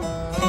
Bye.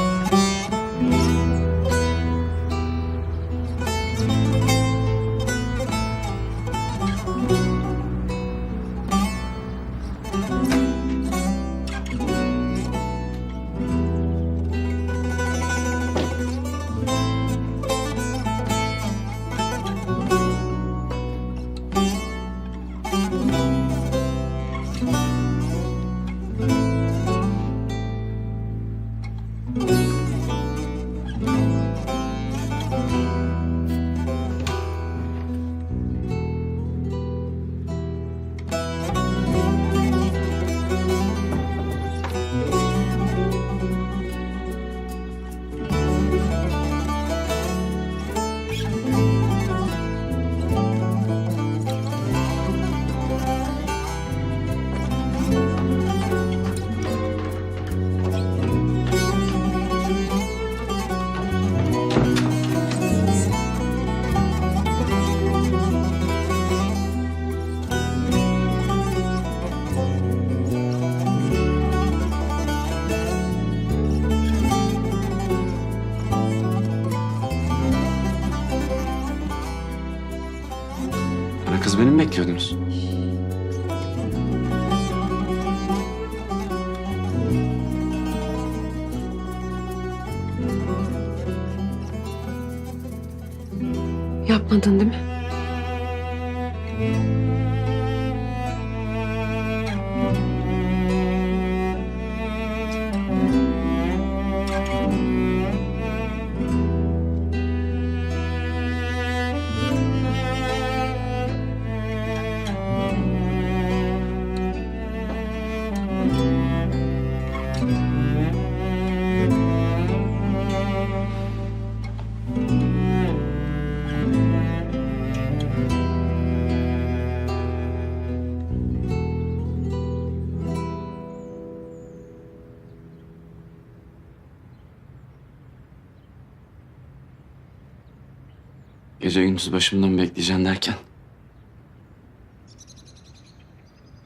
Bekliyordunuz? Yapmadın değil mi? Gece gündüz başımdan bekleyeceksin derken...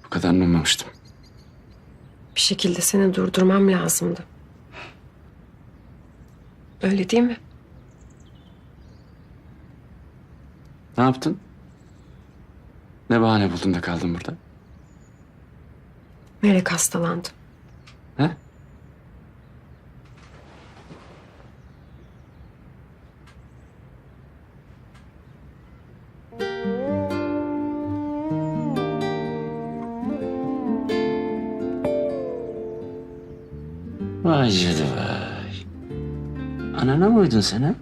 Bu kadarını ummamıştım. Bir şekilde seni durdurmam lazımdı. Öyle değil mi? Ne yaptın? Ne bahane buldun da kaldın burada? Melek hastalandı. He? Canına vay. Anana mı uydun sen ha?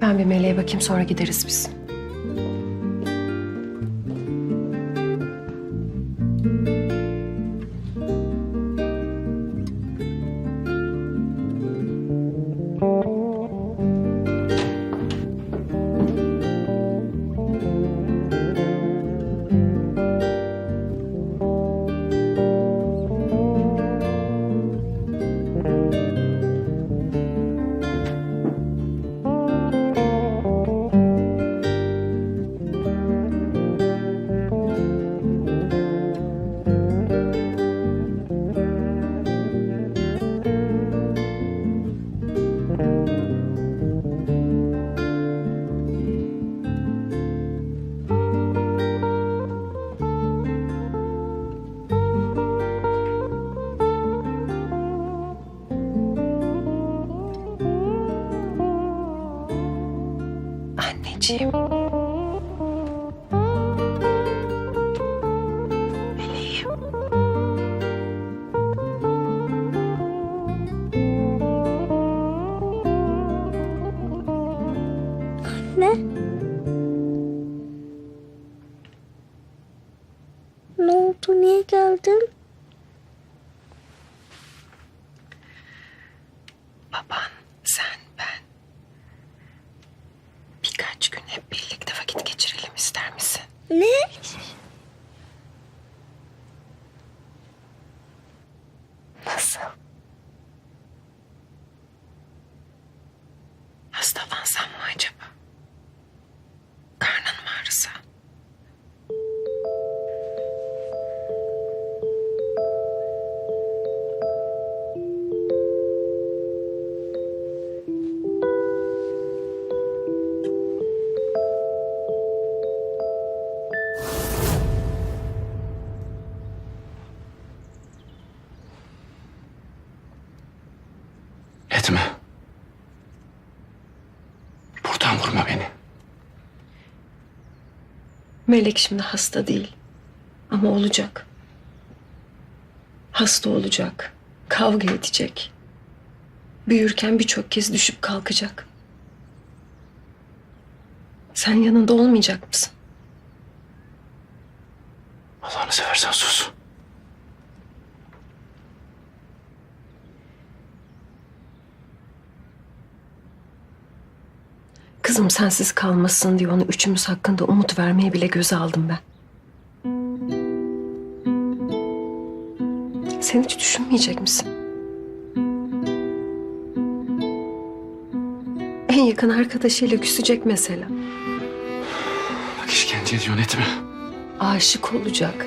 Ben bir Meleğe bakayım sonra gideriz biz. Ne? Melek şimdi hasta değil. Ama olacak. Hasta olacak. Kavga edecek. Büyürken birçok kez düşüp kalkacak. Sen yanında olmayacak mısın? Allah'ını seversen sus. Kızım sensiz kalmasın diye ona üçümüz hakkında umut vermeye bile göze aldım ben. Sen hiç düşünmeyecek misin? En yakın arkadaşıyla küsecek mesela. Bak işkence ediyorsun etme. Aşık olacak.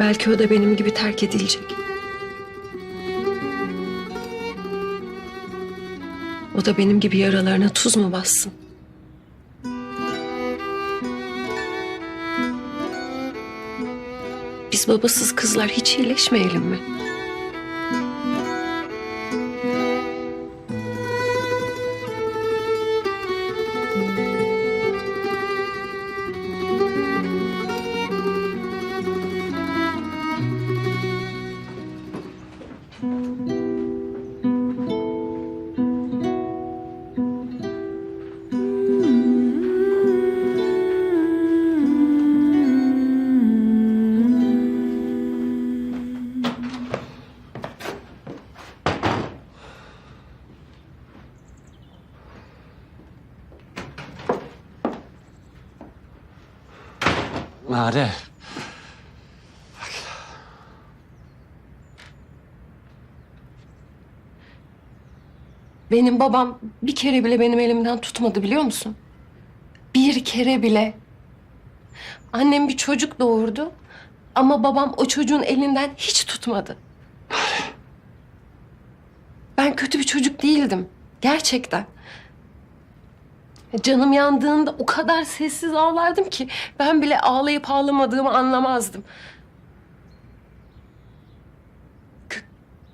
Belki o da benim gibi terk edilecek. O da benim gibi yaralarına tuz mu bassın? Biz babasız kızlar hiç iyileşmeyelim mi? Nare. Benim babam bir kere bile benim elimden tutmadı biliyor musun? Bir kere bile. Annem bir çocuk doğurdu ama babam o çocuğun elinden hiç tutmadı. Ben kötü bir çocuk değildim. Gerçekten. Canım yandığında o kadar sessiz ağlardım ki ben bile ağlayıp ağlamadığımı anlamazdım. Kö-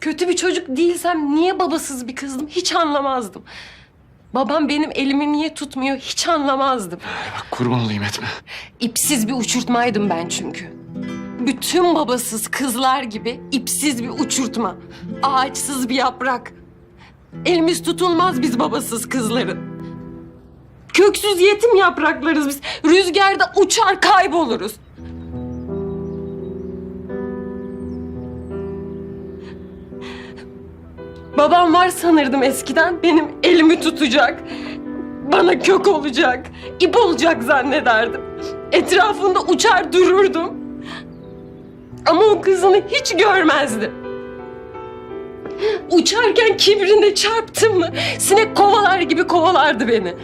kötü bir çocuk değilsem niye babasız bir kızdım hiç anlamazdım. Babam benim elimi niye tutmuyor hiç anlamazdım. Bak kurban olayım etme. İpsiz bir uçurtmaydım ben çünkü. Bütün babasız kızlar gibi ipsiz bir uçurtma. Ağaçsız bir yaprak. Elimiz tutulmaz biz babasız kızların. Köksüz yetim yapraklarız biz. Rüzgarda uçar kayboluruz. Babam var sanırdım eskiden. Benim elimi tutacak. Bana kök olacak. ip olacak zannederdim. Etrafında uçar dururdum. Ama o kızını hiç görmezdim. Uçarken kibrine çarptım mı sinek kovalar gibi kovalardı beni.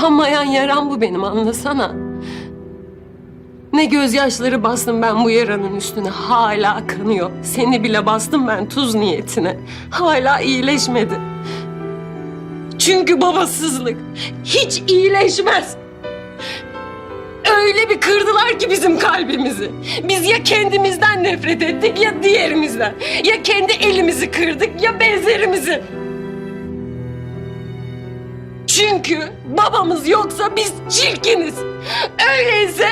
Kapanmayan yaram bu benim anlasana. Ne gözyaşları bastım ben bu yaranın üstüne hala kanıyor. Seni bile bastım ben tuz niyetine. Hala iyileşmedi. Çünkü babasızlık hiç iyileşmez. Öyle bir kırdılar ki bizim kalbimizi. Biz ya kendimizden nefret ettik ya diğerimizden. Ya kendi elimizi kırdık ya benzerimizi. Çünkü babamız yoksa biz çirkiniz. Öyleyse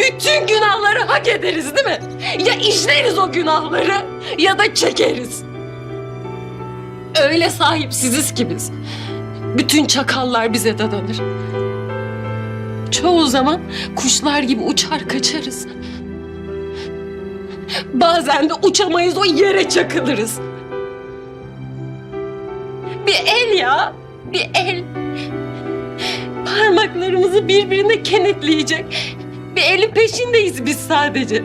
bütün günahları hak ederiz değil mi? Ya işleriz o günahları ya da çekeriz. Öyle sahipsiziz ki biz. Bütün çakallar bize dadanır. Çoğu zaman kuşlar gibi uçar kaçarız. Bazen de uçamayız o yere çakılırız. Bir el ya, bir el. Parmaklarımızı birbirine kenetleyecek. Bir elin peşindeyiz biz sadece.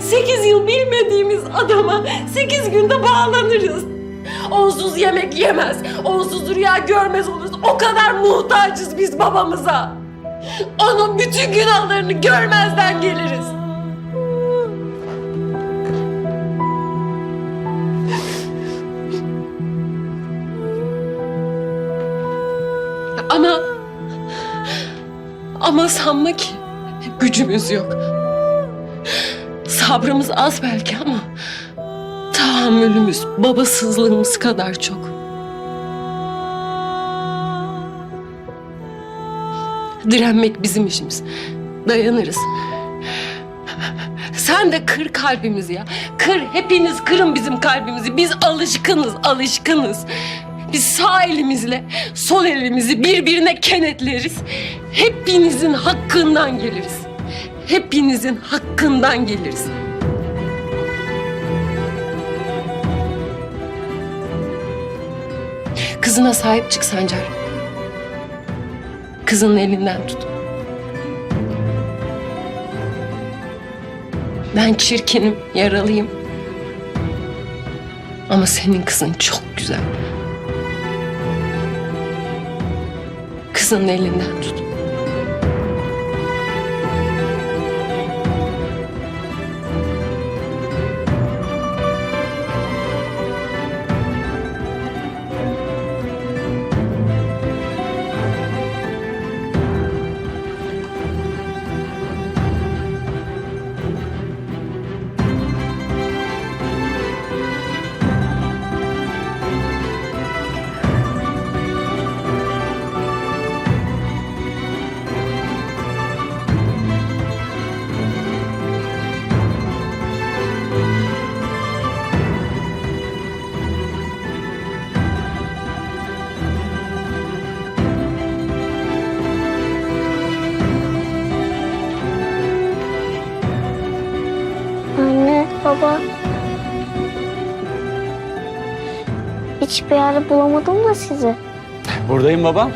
Sekiz yıl bilmediğimiz adama sekiz günde bağlanırız. Onsuz yemek yemez, onsuz rüya görmez oluruz. O kadar muhtacız biz babamıza. Onun bütün günahlarını görmezden geliriz. Ama sanma ki gücümüz yok. Sabrımız az belki ama tahammülümüz, babasızlığımız kadar çok. Direnmek bizim işimiz. Dayanırız. Sen de kır kalbimizi ya. Kır, hepiniz kırın bizim kalbimizi. Biz alışkınız, alışkınız. Biz sağ elimizle sol elimizi birbirine kenetleriz. Hepinizin hakkından geliriz. Hepinizin hakkından geliriz. Kızına sahip çık Sancar. Kızının elinden tut. Ben çirkinim, yaralıyım. Ama senin kızın çok güzel. Kızının elinden tut. Hiçbir yerde bulamadım da sizi. Buradayım babam.